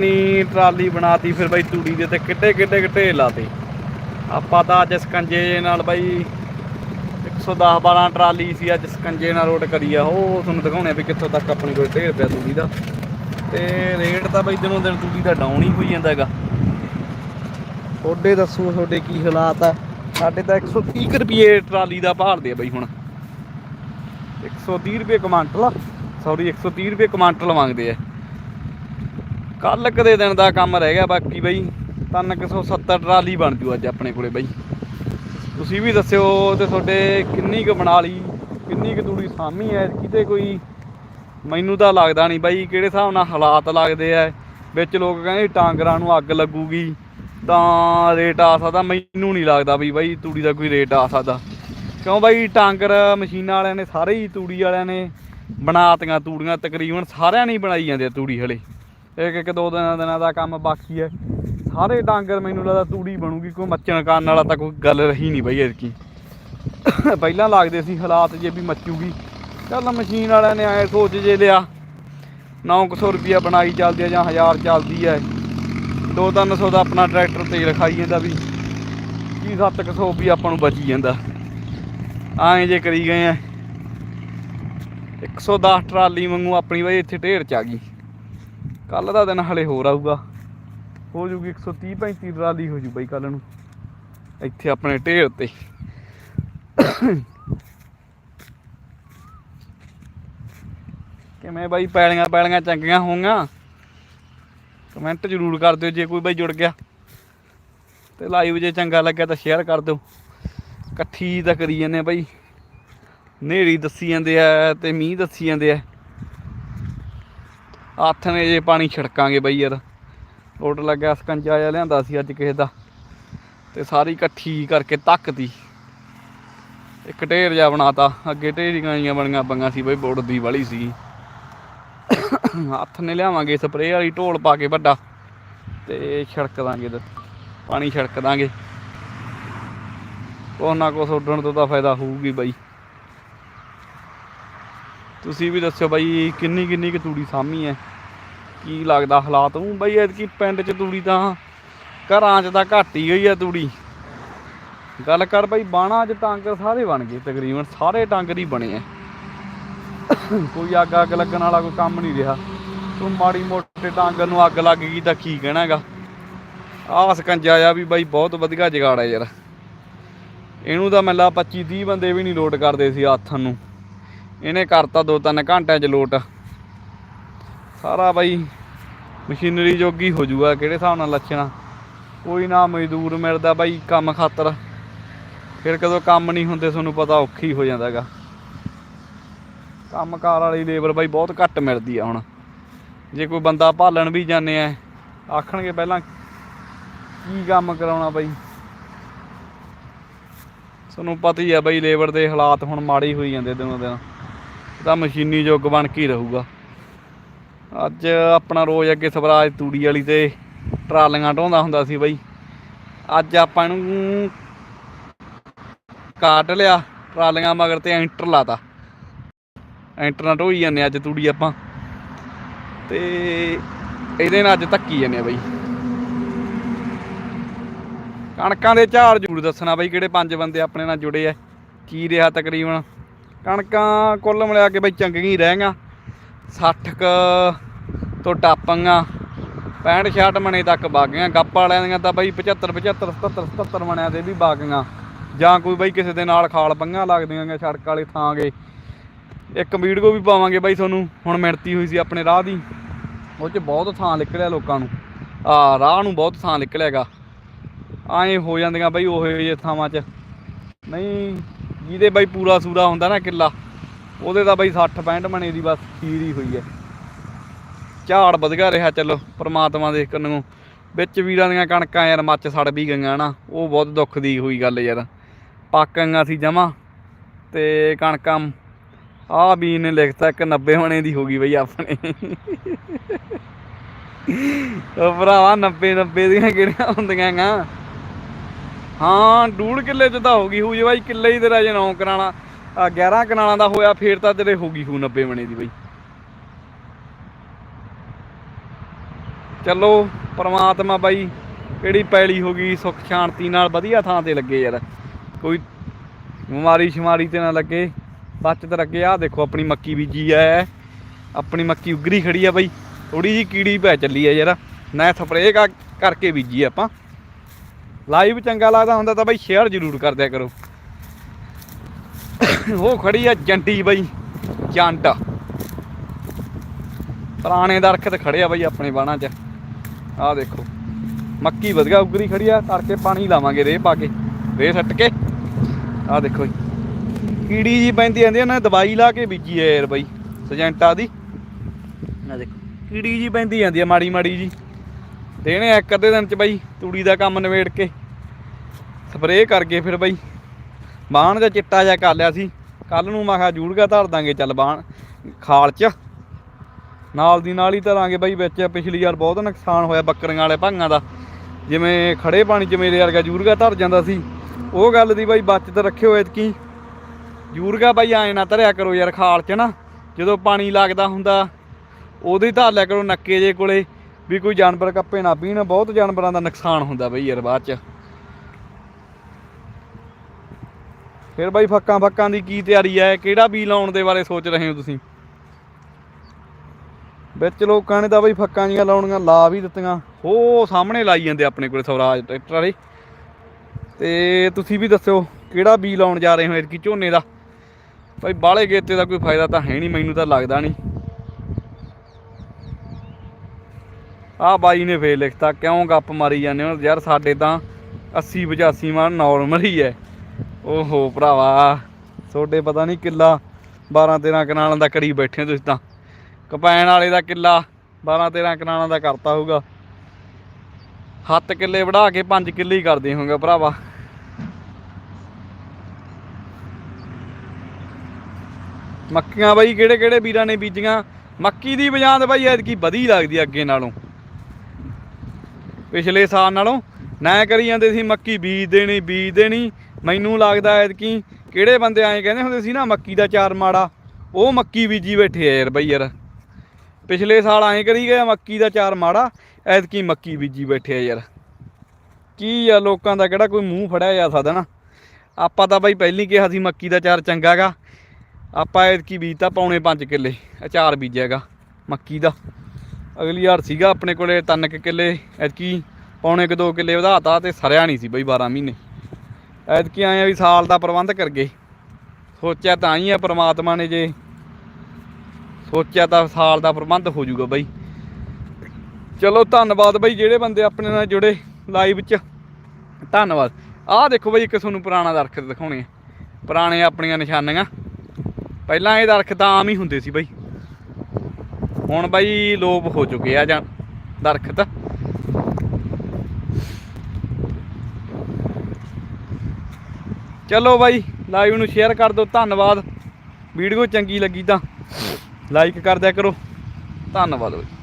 ਨੀ ਟਰਾਲੀ ਬਣਾਤੀ, ਫਿਰ ਬਾਈ ਤੂੜੀ ਦੇ ਤੇ ਕਿੱਡੇ ਕਿੱਡੇ ਕਿੱਡੇ ਲਾਤੇ। ਆਪਾਂ ਤਾਂ ਅੱਜ ਸਕੰਜੇ ਨਾਲ ਬਾਈ 110 12 ਟਰਾਲੀ ਸੀ, ਅੱਜ ਸਕੰਜੇ ਨਾਲ ਰੋਡ ਕਰੀ ਆ। ਉਹ ਤੁਹਾਨੂੰ ਦਿਖਾਉਣੇ ਆ ਵੀ ਕਿੱਥੋਂ ਤੱਕ ਆਪਣੀ ਕੋਲ ਢੇਰ ਪਿਆ ਤੂੜੀ ਦਾ। ਤੇ ਰੇਟ ਤਾਂ ਬਾਈ ਦਿਨੋਂ ਦਿਨ ਤੂੜੀ ਦਾ ਡਾਊਨ ਹੀ ਹੋਈ ਜਾਂਦਾ ਹੈਗਾ। ਤੁਹਾਡੇ ਦੱਸੋ, ਤੁਹਾਡੇ ਕੀ ਹਾਲਾਤ ਆ? ਸਾਡੇ ਤਾਂ 130 ਕੁ ਰੁਪਏ ਟਰਾਲੀ ਦਾ ਭਾਲਦੇ ਆ ਬਾਈ ਹੁਣ। 130 ਰੁਪਏ ਕਮਾਂਟਲ ਸੌਰੀ 130 ਰੁਪਏ ਕਮਾਂਟਲ ਮੰਗਦੇ ਆ। ਕੱਲ ਕਦੇ ਦਿਨ ਦਾ ਕੰਮ ਰਹਿ ਗਿਆ ਬਾਕੀ ਬਈ 370 ਟਰਾਲੀ ਬਣ ਜੂ ਅੱਜ ਆਪਣੇ ਕੋਲੇ ਬਈ। ਤੁਸੀਂ ਵੀ ਦੱਸਿਓ ਤੇ ਤੁਹਾਡੇ ਕਿੰਨੀ ਕੁ ਬਣਾ ਲਈ, ਕਿੰਨੀ ਕੁ ਤੂੜੀ ਸਾਮੀ ਐ ਕਿਤੇ ਕੋਈ ਮੈਨੂੰ ਤਾਂ ਲੱਗਦਾ ਨਹੀਂ ਬਾਈ ਕਿਹੜੇ ਹਿਸਾਬ ਨਾਲ ਹਾਲਾਤ ਲੱਗਦੇ ਆ ਵਿੱਚ ਲੋਕ ਕਹਿੰਦੇ ਟਾਂਗਰਾਂ ਨੂੰ ਅੱਗ ਲੱਗੂਗੀ, ਤਾਂ ਰੇਟ ਆ ਸਕਦਾ, ਮੈਨੂੰ ਨਹੀਂ ਲੱਗਦਾ ਵੀ ਬਾਈ ਤੂੜੀ ਦਾ ਕੋਈ ਰੇਟ ਆ ਸਕਦਾ। ਕਿਉਂ ਬਾਈ ਟਾਂਗਰ ਮਸ਼ੀਨਾਂ ਵਾਲਿਆਂ ਨੇ ਸਾਰੇ ਹੀ ਤੂੜੀ ਵਾਲਿਆਂ ਨੇ ਬਣਾਤੀਆਂ ਤੂੜੀਆਂ, ਤਕਰੀਬਨ ਸਾਰਿਆਂ ਨੇ ਬਣਾਈ ਜਾਂਦੇ ਤੂੜੀ ਹਲੇ। ਇੱਕ ਇੱਕ ਦੋ ਦਿਨਾਂ ਦਿਨਾਂ ਦਾ ਕੰਮ ਬਾਕੀ ਹੈ। ਸਾਰੇ ਡਾਂਗਰ ਮੈਨੂੰ ਲੱਗਦਾ ਤੂੜੀ ਬਣੂਗੀ, ਕੋਈ ਮੱਚਣ ਕਾਰਨ ਵਾਲਾ ਤਾਂ ਕੋਈ ਗੱਲ ਰਹੀ ਨਹੀਂ ਬਈ ਐਤਕੀ। ਪਹਿਲਾਂ ਲੱਗਦੇ ਸੀ ਹਾਲਾਤ ਜੇ ਵੀ ਮੱਚੂਗੀ। ਚੱਲ ਮਸ਼ੀਨ ਵਾਲਿਆਂ ਨੇ ਐ ਸੋਚ ਜੇ ਲਿਆ। 900 ਰੁਪਿਆ ਬਣਾਈ ਚੱਲਦੀ ਆ ਜਾਂ 1000 ਚੱਲਦੀ ਐ 2-300 ਦਾ ਆਪਣਾ ਟਰੈਕਟਰ ਤੇਲ ਖਾਈ ਜਾਂਦਾ ਵੀ। ਕੀ 700 ਵੀ ਆਪਾਂ ਨੂੰ ਬਚੀ ਜਾਂਦਾ। ਐਂ ਜੇ ਕਰੀ ਗਏ ਆ। 110 ਟਰਾਲੀ ਵਾਂਗੂ ਆਪਣੀ ਬਈ ਇੱਥੇ ਢੇਰ ਚ ਆ ਗਈ। ਕੱਲ ਦਾ ਦਿਨ ਹਲੇ ਹੋਰ ਆਊਗਾ। ਹੋ ਜੂਗੀ 130 35 ਟਰਾਲੀ ਹੋ ਜੂ ਬਾਈ ਕੱਲ ਨੂੰ। ਇੱਥੇ ਆਪਣੇ ਢੇਰ ਤੇ ਕਿਵੇਂ ਬਾਈ ਪੈਲੀਆਂ ਪੈਲੀਆਂ ਚੰਗੀਆਂ ਹੋਈਆਂ ਕਮੈਂਟ ਜ਼ਰੂਰ ਕਰ ਦਿਓ ਜੇ ਕੋਈ ਬਾਈ ਜੁੜ ਗਿਆ। ਤੇ ਲਾਈਵ ਜੇ ਚੰਗਾ ਲੱਗਿਆ ਤਾਂ ਸ਼ੇਅਰ ਕਰ ਦਿਓ। ਇਕੱਠੀ ਤਾਂ ਕਰੀ ਜਾਂਦੇ ਆ ਬਾਈ। ਨੇਰੀ ਦੱਸੀ ਜਾਂਦੇ ਆ ਤੇ ਮੀਂਹ ਦੱਸੀ ਜਾਂਦੇ ਆ। ਹੱਥ ਨੇ ਜੇ ਪਾਣੀ ਛਿੜਕਾਂਗੇ ਬਈ ਯਾਰ। ਲੋਟ ਲੱਗਿਆ ਸਕੰਜਾ ਜਿਹਾ ਲਿਆਂਦਾ ਸੀ ਅੱਜ ਕਿਸੇ ਦਾ। ਤੇ ਸਾਰੀ ਇਕੱਠੀ ਕਰਕੇ ਧੱਕਤੀ ਇੱਕ ਢੇਰ ਜਿਹਾ ਬਣਾਤਾ। ਅੱਗੇ ਢੇਰੀਆਂ ਜੀਆਂ ਬਣੀਆਂ ਬੰਗਾਂ ਸੀ ਬਈ, ਬੋੜ ਦੀ ਵਾਲੀ ਸੀ। ਹੱਥ ਨੇ ਲਿਆਵਾਂਗੇ ਸਪਰੇਅ ਵਾਲੀ ਢੋਲ ਪਾ ਕੇ ਵੱਡਾ। ਤੇ ਛਿੜਕ ਦਾਂਗੇ ਇਹਦੇ ਪਾਣੀ ਛਿੜਕ ਦਾਂਗੇ। ਕੁਛ ਨਾ ਕੁਛ ਉੱਡਣ ਤੋਂ ਤਾਂ ਫਾਇਦਾ ਹੋਊਗੀ ਬਾਈ। ਤੁਸੀਂ ਵੀ ਦੱਸਿਓ ਬਾਈ, ਕਿੰਨੀ ਕਿੰਨੀ ਕੁ ਤੂੜੀ ਸਾਮੀ ਹੈ ਕੀ ਲੱਗਦਾ ਹਾਲਾਤ ਨੂੰ ਬਾਈ, ਐਤਕੀ ਪਿੰਡ 'ਚ ਤੂੜੀ ਤਾਂ ਘਰਾਂ 'ਚ ਤਾਂ ਘੱਟ ਹੀ ਹੋਈ ਆ ਤੂੜੀ। ਗੱਲ ਕਰ ਬਾਈ, ਬਾਣਾ 'ਚ ਟਾਂਗਰ ਸਾਰੇ ਬਣ ਗਏ ਤਕਰੀਬਨ, ਸਾਰੇ ਟਾਂਗਰ ਹੀ ਬਣੇ ਆ ਕੋਈ ਅੱਗ ਅੱਗ ਲੱਗਣ ਵਾਲਾ ਕੋਈ ਕੰਮ ਨਹੀਂ ਰਿਹਾ। ਤੂੰ ਮਾੜੀ ਮੋਟੇ ਟਾਂਗਰ ਨੂੰ ਅੱਗ ਲੱਗ ਗਈ ਤਾਂ ਕੀ ਕਹਿਣਾਗਾ? ਆਹ ਸਕੰਜਾ ਆ ਵੀ ਬਾਈ ਬਹੁਤ ਵਧੀਆ ਜਗਾੜ ਹੈ ਯਾਰ। ਇਹਨੂੰ ਤਾਂ ਮੈਨਾਂ 25 30 ਬੰਦੇ ਵੀ ਨਹੀਂ ਲੋਡ ਕਰਦੇ ਸੀ ਹੱਥਾਂ ਨੂੰ। ਇਹਨੇ ਕਰਤਾ ਦੋ ਤਿੰਨ ਘੰਟਿਆਂ 'ਚ ਲੋਟ। ਸਾਰਾ ਬਾਈ ਮਸ਼ੀਨਰੀ ਜੋਗੀ ਹੋ ਜੂਗਾ ਕਿਹੜੇ ਹਿਸਾਬ ਨਾਲ ਲੱਛਣਾ। ਕੋਈ ਨਾ ਮਜ਼ਦੂਰ ਮਿਲਦਾ ਬਾਈ ਕੰਮ ਖਾਤਰ। ਫਿਰ ਕਦੋਂ ਕੰਮ ਨਹੀਂ ਹੁੰਦੇ ਤੁਹਾਨੂੰ ਪਤਾ ਔਖੀ ਹੋ ਜਾਂਦਾਗਾ। ਕੰਮਕਾਰ ਵਾਲੀ ਲੇਬਰ ਬਾਈ ਬਹੁਤ ਘੱਟ ਮਿਲਦੀ ਆ ਹੁਣ। ਜੇ ਕੋਈ ਬੰਦਾ ਭਾਲਣ ਵੀ ਜਾਂਦੇ ਆ, ਆਖਣਗੇ ਪਹਿਲਾਂ ਕੀ ਕੰਮ ਕਰਾਉਣਾ ਬਾਈ। ਤੁਹਾਨੂੰ ਪਤਾ ਹੀ ਆ ਬਾਈ ਲੇਬਰ ਦੇ ਹਾਲਾਤ ਹੁਣ ਮਾੜੇ ਹੋਈ ਜਾਂਦੇ ਦਿਨੋਂ ਦਿਨ। ਤਾਂ ਮਸ਼ੀਨੀ ਯੁੱਗ ਬਣ ਕੇ ਹੀ ਰਹੂਗਾ। ਅੱਜ ਆਪਣਾ ਰੋਜ਼ ਅੱਗੇ ਸਵਰਾਜ ਤੂੜੀ ਵਾਲੀ ਤੇ ਟਰਾਲੀਆਂ ਢੋਂਦਾ ਹੁੰਦਾ ਸੀ ਬਈ। ਅੱਜ ਆਪਾਂ ਨੂੰ ਕਾਟ ਲਿਆ, ਟਰਾਲੀਆਂ ਮਗਰ ਤੇ ਐਂਟਰ ਲਾਤਾ। ਐਂਟਰ ਨਾਲ ਢੋਈ ਜਾਂਦੇ ਅੱਜ ਤੂੜੀ ਆਪਾਂ। ਤੇ ਇਹਦੇ ਨਾਲ ਅੱਜ ਧੱਕੀ ਜਾਂਦੇ ਆ ਬਈ। ਕਣਕਾਂ ਦੇ ਝਾੜ ਜ਼ਰੂਰ ਦੱਸਣਾ ਬਈ ਕਿਹੜੇ ਪੰਜ ਬੰਦੇ ਆਪਣੇ ਨਾਲ ਜੁੜੇ ਆ। ਕੀ ਰਿਹਾ ਤਕਰੀਬਨ? ਕਣਕਾਂ ਕੁੱਲ ਮਿਲਾ ਕੇ ਬਈ ਚੰਗੀਆਂ ਰਹਿ ਗਈਆਂ 60 ਕ ਤੋਂ ਟਾਪਾਂਗਾ 65 66 ਮਣੇ ਤੱਕ ਬਾਗੀਆਂ। ਗੱਪ ਵਾਲਿਆਂ ਦੀਆਂ ਤਾਂ ਬਈ 75 75 77 77 ਮਣਿਆਂ ਦੇ ਵੀ ਬਾਗੀਆਂ। ਜਾਂ ਕੋਈ ਬਈ ਕਿਸੇ ਦੇ ਨਾਲ ਖਾਲ ਪੰਗਾ ਲੱਗਦੀਆਂ ਗੇ ਸੜਕ ਵਾਲੇ ਥਾਂ ਗਏ ਇੱਕ ਵੀਡੀਓ ਵੀ ਪਾਵਾਂਗੇ ਬਾਈ ਤੁਹਾਨੂੰ, ਹੁਣ ਮਿਣਤੀ ਹੋਈ ਸੀ ਆਪਣੇ ਰਾਹ ਦੀ। ਉਹ 'ਚ ਬਹੁਤ ਥਾਂ ਨਿਕਲਿਆ ਲੋਕਾਂ ਨੂੰ। ਆ, ਰਾਹ ਨੂੰ ਬਹੁਤ ਥਾਂ ਨਿਕਲਿਆਗਾ। ਐਂ ਹੋ ਜਾਂਦੀਆਂ ਬਾਈ ਉਹੋ ਜਿਹੇ ਥਾਵਾਂ 'ਚ। ਨਹੀਂ ਜਿਹਦੇ ਬਾਈ ਪੂਰਾ ਸੂਰਾ ਹੁੰਦਾ ਨਾ ਕਿੱਲਾ, ਉਹਦੇ ਤਾਂ ਬਾਈ 60 65 ਮਣੇ ਦੀ ਬਸ ਖੀਰ ਹੀ ਹੋਈ ਹੈ। ਝਾੜ ਵਧੀਆ ਰਿਹਾ, ਚਲੋ ਪ੍ਰਮਾਤਮਾ ਦੇ ਕੰਨੋਂ ਵਿੱਚ ਵੀਰਾਂ ਦੀਆਂ ਕਣਕਾਂ ਯਾਰ ਮੱਚ ਸੜ ਵੀ ਗਈਆਂ ਨਾ, ਉਹ ਬਹੁਤ ਦੁੱਖ ਦੀ ਹੋਈ ਗੱਲ ਯਾਰ। ਪੱਕ ਗਈਆਂ ਸੀ ਜਮਾ, ਤੇ ਕਣਕਾਂ ਆ ਵੀ ਨੇ ਲਿਖਤਾ ਇੱਕ 90 ਮਣੇ ਦੀ ਹੋ ਗਈ ਬਈ ਆਪਣੇ। ਉਹ ਭਰਾਵਾ 90 90 ਦੀਆਂ ਕਿਹੜੀਆਂ ਹੁੰਦੀਆਂ ਗਾ। ਹਾਂ ਡੂੜ ਕਿੱਲੇ ਚ ਤਾਂ ਹੋ ਗਈ ਹੋਊ ਜੇ ਬਾਈ, ਕਿੱਲੇ ਹੀ ਤੇਰਾ ਜੇ 9 ਕਰਾਣਾ 11 ਕਨਾਲਾਂ ਦਾ ਹੋਇਆ, ਫੇਰ ਤਾਂ ਤੇਰੇ ਹੋ ਗਈ ਹੋਊ 90 ਮਣੇ ਦੀ ਬਾਈ। ਚਲੋ, ਪਰਮਾਤਮਾ ਬਾਈ, ਕਿਹੜੀ ਪੈਲੀ ਹੋ ਗਈ, ਸੁੱਖ ਸ਼ਾਂਤੀ ਨਾਲ ਵਧੀਆ ਥਾਂ ਤੇ ਲੱਗੇ ਯਾਰ। ਕੋਈ ਬਿਮਾਰੀ ਸ਼ਮਾਰੀ ਤੇ ਨਾ ਲੱਗੇ, ਬਚਤ ਰੱਖੇ। ਆ ਦੇਖੋ, ਆਪਣੀ ਮੱਕੀ ਬੀਜੀ ਐ। ਆਪਣੀ ਮੱਕੀ ਉਗਰੀ ਖੜੀ ਆ ਬਾਈ। ਥੋੜੀ ਜੀ ਕੀੜੀ ਪੈ ਚੱਲੀ ਆ ਯਾਰ। ਨਾ ਸਪਰੇਅ ਕਰਕੇ ਬੀਜੀ ਆਪਾਂ। ਲਾਈਵ ਚੰਗਾ ਲੱਗਦਾ ਹੁੰਦਾ ਤਾਂ ਬਾਈ ਸ਼ੇਅਰ ਜ਼ਰੂਰ ਕਰ ਦਿਆ ਕਰੋ। ਉਹ ਖੜੀ ਆ ਜੰਡੀ ਬਾਈ, ਜੰਟ। ਪੁਰਾਣੇ ਦਰਖਤ ਖੜੇ ਆ ਬਾਈ ਆਪਣੇ ਬਾਣਾ 'ਚ। ਆਹ ਦੇਖੋ, ਮੱਕੀ ਵਧੀਆ ਉਗਰੀ ਖੜੀ ਆ, ਤੜਕੇ ਪਾਣੀ ਲਾਵਾਂਗੇ ਰੇਹ ਪਾ ਕੇ। ਰੇਹ ਸੱਟ ਕੇ। ਆਹ ਦੇਖੋ ਜੀ। ਕੀੜੀ ਜੀ ਪੈਂਦੀ ਜਾਂਦੀ ਉਹਨਾਂ ਦਵਾਈ ਲਾ ਕੇ ਬੀਜੀ ਐ ਯਾਰ ਬਾਈ, ਸਜੈਂਟਾ ਦੀ। ਆਹ ਦੇਖੋ, ਕੀੜੀ ਜੀ ਪੈਂਦੀ ਜਾਂਦੀ ਆ, ਮਾੜੀ ਮਾੜੀ ਜੀ। ਦੇਣੇ ਇੱਕ ਅੱਧੇ ਦਿਨ ਚ ਬਾਈ, ਤੂੜੀ ਦਾ ਕੰਮ ਨਵੇੜ ਕੇ। ਸਪਰੇਅ ਕਰਕੇ ਫਿਰ ਬਾਈ। ਬਾਣ ਦਾ ਚਿੱਟਾ ਜਿਹਾ ਕਰ ਲਿਆ ਸੀ। ਕੱਲ ਨੂੰ ਮੈਂ ਕਿਹਾ ਜੂੜਗਾ ਧਰ ਦਾਂਗੇ, ਚੱਲ ਬਾਣ। ਖਾਲ ਚ। ਨਾਲ ਦੀ ਨਾਲ ਹੀ ਧਰਾਂਗੇ ਬਾਈ ਵਿੱਚ। ਪਿਛਲੀ ਵਾਰ ਬਹੁਤ ਨੁਕਸਾਨ ਹੋਇਆ ਬੱਕਰੀਆਂ ਵਾਲੇ ਭਾਂਗਾਂ ਦਾ। ਜਿਵੇਂ ਖੜੇ ਪਾਣੀ ਚ ਮੇਰੇ ਵਰਗਾ ਜੂਰਗਾ ਧਰ ਜਾਂਦਾ ਸੀ। ਉਹ ਗੱਲ ਦੀ ਬਾਈ ਬਚਤ ਰੱਖਿਓ ਐਤਕੀ। ਜੂਰਗਾ ਬਾਈ ਐਂ ਨਾ ਧਰਿਆ ਕਰੋ ਯਾਰ ਖਾਲ ਚ ਨਾ। ਜਦੋਂ ਪਾਣੀ ਲੱਗਦਾ ਹੁੰਦਾ, ਉਹਦੇ ਹੀ ਧਰ ਲਿਆ ਕਰੋ ਨੱਕੇ ਜੇ ਕੋਲੇ। ਵੀ ਕੋਈ ਜਾਨਵਰ ਕੱਪੇ ਨਾ ਪੀਣ, ਬਹੁਤ ਜਾਨਵਰਾਂ ਦਾ ਨੁਕਸਾਨ ਹੁੰਦਾ ਬਈ ਯਾਰ ਬਾਅਦ ਚ। ਫਿਰ ਬਾਈ ਫੱਕਾਂ ਫੱਕਾਂ ਦੀ ਕੀ ਤਿਆਰੀ ਹੈ? ਕਿਹੜਾ ਬੀ ਲਾਉਣ ਦੇ ਬਾਰੇ ਸੋਚ ਰਹੇ ਹੋ ਤੁਸੀਂ? ਵਿੱਚ ਲੋਕਾਂ ਨੇ ਤਾਂ ਬਾਈ ਫੱਕਾਂ ਜੀਆਂ ਲਾਉਣੀਆਂ, ਲਾ ਵੀ ਦਿੱਤੀਆਂ। ਉਹ ਸਾਹਮਣੇ ਲਾਈ ਜਾਂਦੇ ਆਪਣੇ ਕੋਲੇ ਸਵਰਾਜ ਟਰੈਕਟਰ ਵਾਲੇ। ਤੇ ਤੁਸੀਂ ਵੀ ਦੱਸਿਓ, ਕਿਹੜਾ ਬੀ ਲਾਉਣ ਜਾ ਰਹੇ ਹੋ ਇਤਕੀ ਝੋਨੇ ਦਾ? ਭਾਈ ਬਾਲੇ ਗੇਤੇ ਦਾ ਕੋਈ ਫਾਇਦਾ ਤਾਂ ਹੈ ਨਹੀਂ, ਮੈਨੂੰ ਤਾਂ ਲੱਗਦਾ ਨਹੀਂ। ਆ ਬਾਈ ਨੇ ਫੇਰ ਲਿਖਤਾ, ਕਿਉਂ ਗੱਪ ਮਾਰੀ ਜਾਂਦੇ ਹੋ? ਯਾਰ ਸਾਡੇ ਤਾਂ 80 85 ਮਨ ਨਾਰਮਲ ਹੀ ਹੈ। ਓਹੋ ਭਰਾਵਾ, ਤੁਹਾਡੇ ਪਤਾ ਨਹੀਂ ਕਿੱਲਾ 12 13 ਕਨਾਲਾਂ ਦਾ ਕਰੀ ਬੈਠੇ ਤੁਸੀਂ ਤਾਂ। ਕਪੈਣ ਵਾਲੇ ਦਾ ਕਿੱਲਾ 12 13 ਕਨਾਲਾਂ ਦਾ ਕਰਤਾ ਹੋਊਗਾ। ਹੱਥ ਕਿੱਲੇ ਵੜਾ ਕੇ 5 ਕਿੱਲੇ ਹੀ ਕਰਦੇ ਹੋਗੇ ਭਰਾਵਾ। ਮੱਕੀਆਂ ਬਾਈ ਕਿਹੜੇ ਕਿਹੜੇ ਵੀਰਾਂ ਨੇ ਬੀਜੀਆਂ? ਮੱਕੀ ਦੀ ਬਜਾਂਦ ਬਾਈ ਐਤਕੀ ਵਧੀ ਲੱਗਦੀ ਅੱਗੇ ਨਾਲੋਂ। ਪਿਛਲੇ ਸਾਲ ਨਾਲੋਂ ਨਾ ਕਰੀ ਜਾਂਦੇ ਸੀ ਮੱਕੀ ਬੀਜ ਦੇਣੀ ਬੀਜ ਦੇਣੀ। ਮੈਨੂੰ ਲੱਗਦਾ ਐਤਕੀ ਕਿਹੜੇ ਬੰਦੇ ਐਂ ਕਹਿੰਦੇ ਹੁੰਦੇ ਸੀ ਨਾ, ਮੱਕੀ ਦਾ ਚਾਰ ਮਾੜਾ। ਉਹ ਮੱਕੀ ਬੀਜੀ ਬੈਠੇ ਆ ਯਾਰ ਬਈ ਯਾਰ। ਪਿਛਲੇ ਸਾਲ ਐਂ ਕਰੀ ਗਏ ਮੱਕੀ ਦਾ ਚਾਰ ਮਾੜਾ। ਐਤਕੀ ਮੱਕੀ ਬੀਜੀ ਬੈਠੇ ਆ ਯਾਰ। ਕੀ ਆ ਲੋਕਾਂ ਦਾ ਕਿਹੜਾ ਕੋਈ ਮੂੰਹ ਫੜਿਆ ਜਾ ਸਕਦਾ ਨਾ। ਆਪਾਂ ਤਾਂ ਬਾਈ ਪਹਿਲੀ ਕਿਹਾ ਸੀ ਮੱਕੀ ਦਾ ਚਾਰ ਚੰਗਾਗਾ ਆਪਾਂ ਐਤਕੀ ਬੀਜਤਾ ਪੌਣੇ 5 ਕਿੱਲੇ, ਅਚਾਰ ਬੀਜਿਆਗਾ ਮੱਕੀ ਦਾ। ਅਗਲੀ ਵਾਰ ਸੀਗਾ ਆਪਣੇ ਕੋਲੇ ਤਿੰਨ ਕੁ ਕਿੱਲੇ, ਐਤਕੀ ਪੌਣੇ ਕੁ 2 ਕਿੱਲੇ ਵਧਾਤਾ ਤੇ ਸਰਿਆ ਨਹੀਂ ਸੀ ਬਈ 12 ਮਹੀਨੇ। ਐਤਕੀ ਆਏ ਆ ਵੀ ਸਾਲ ਦਾ ਪ੍ਰਬੰਧ ਕਰ ਗਏ। ਸੋਚਿਆ ਤਾਂ ਹੀ ਆ ਪ੍ਰਮਾਤਮਾ ਨੇ ਜੇ। ਸੋਚਿਆ ਤਾਂ ਸਾਲ ਦਾ ਪ੍ਰਬੰਧ ਹੋ ਜਾਊਗਾ ਬਈ। ਚਲੋ ਧੰਨਵਾਦ ਬਈ ਜਿਹੜੇ ਬੰਦੇ ਆਪਣੇ ਨਾਲ ਜੁੜੇ ਲਾਈਵ 'ਚ। ਧੰਨਵਾਦ। ਆਹ ਦੇਖੋ ਬਈ ਇੱਕ ਤੁਹਾਨੂੰ ਪੁਰਾਣਾ ਦਰਖਤ ਦਿਖਾਉਣੇ ਆ। ਪੁਰਾਣੇ ਆਪਣੀਆਂ ਨਿਸ਼ਾਨੀਆਂ। ਪਹਿਲਾਂ ਇਹ ਦਰਖਤ ਆਮ ਹੀ ਹੁੰਦੇ ਸੀ ਬਈ। ਹੁਣ ਬਈ ਲੋਪ ਹੋ ਚੁੱਕੇ ਆ ਜਾਂ ਦਰਖਤ। ਚਲੋ ਬਾਈ ਲਾਈਵ ਨੂੰ ਸ਼ੇਅਰ ਕਰ ਦਿਓ, ਧੰਨਵਾਦ। ਵੀਡੀਓ ਚੰਗੀ ਲੱਗੀ ਤਾਂ ਲਾਈਕ ਕਰ ਦਿਆ ਕਰੋ। ਧੰਨਵਾਦ ਬਾਈ।